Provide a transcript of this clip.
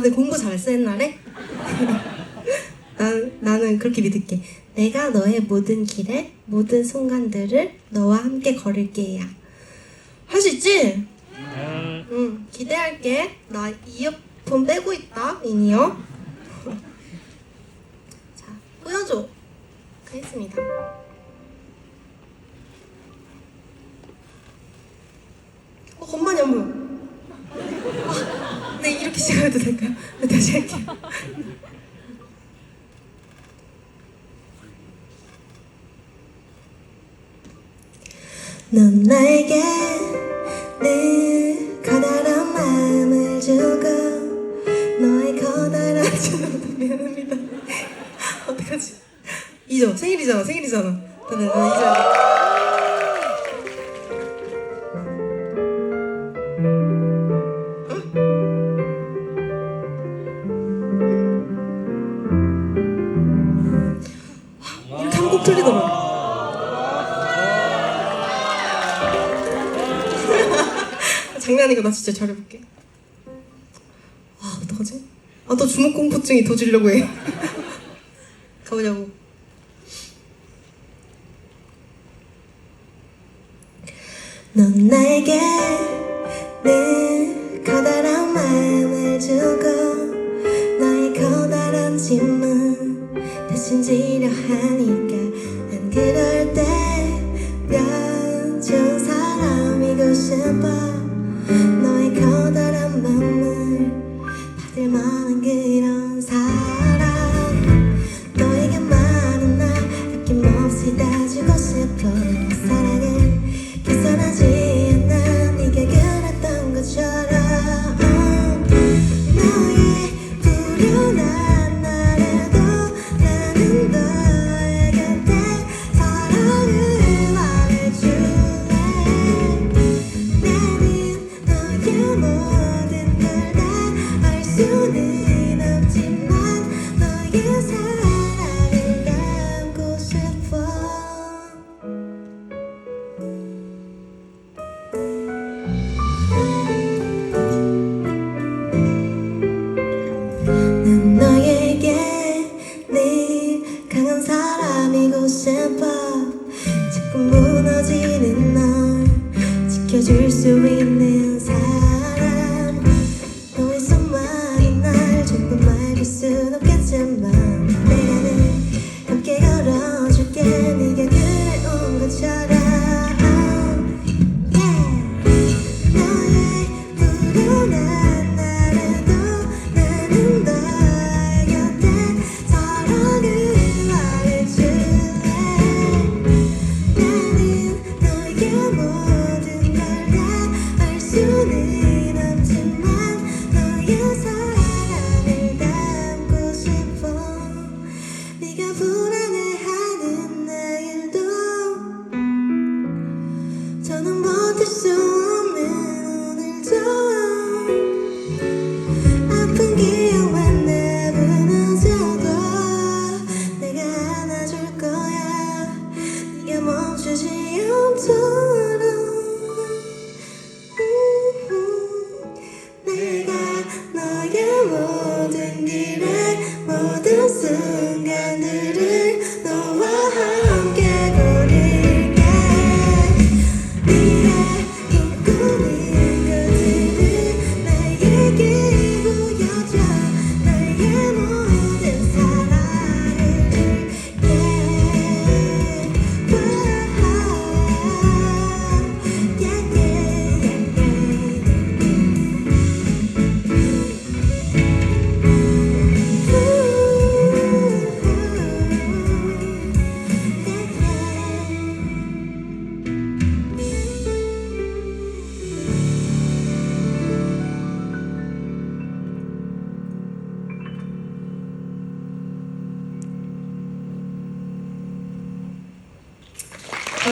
근데 공부 잘했어 옛날에? 난, 나는 그렇게 믿을게. 내가 너의 모든 길에 모든 순간들을 너와 함께 걸을게야. 할 수 있지? 응, 기대할게. 나 이어폰 빼고 있다, 미니어. 자, 보여줘. 가겠습니다. 어, 건반이 안 보여. 이렇게 시작해도 될까요? 네, 다시 할게요. 넌 나에게 늘 커다란 마음을 주고 너의 커다란 주 미안합니다 어떡하지 이죠 생일이잖아 생일이잖아 네, 이 이렇게 하면 꼭 틀리더라고 장난이고 나 진짜 잘해볼게. 아 어떡하지? 아또 주먹 공포증이 도지려고 해. 가보자고. 넌 나에게 늘 my Lord.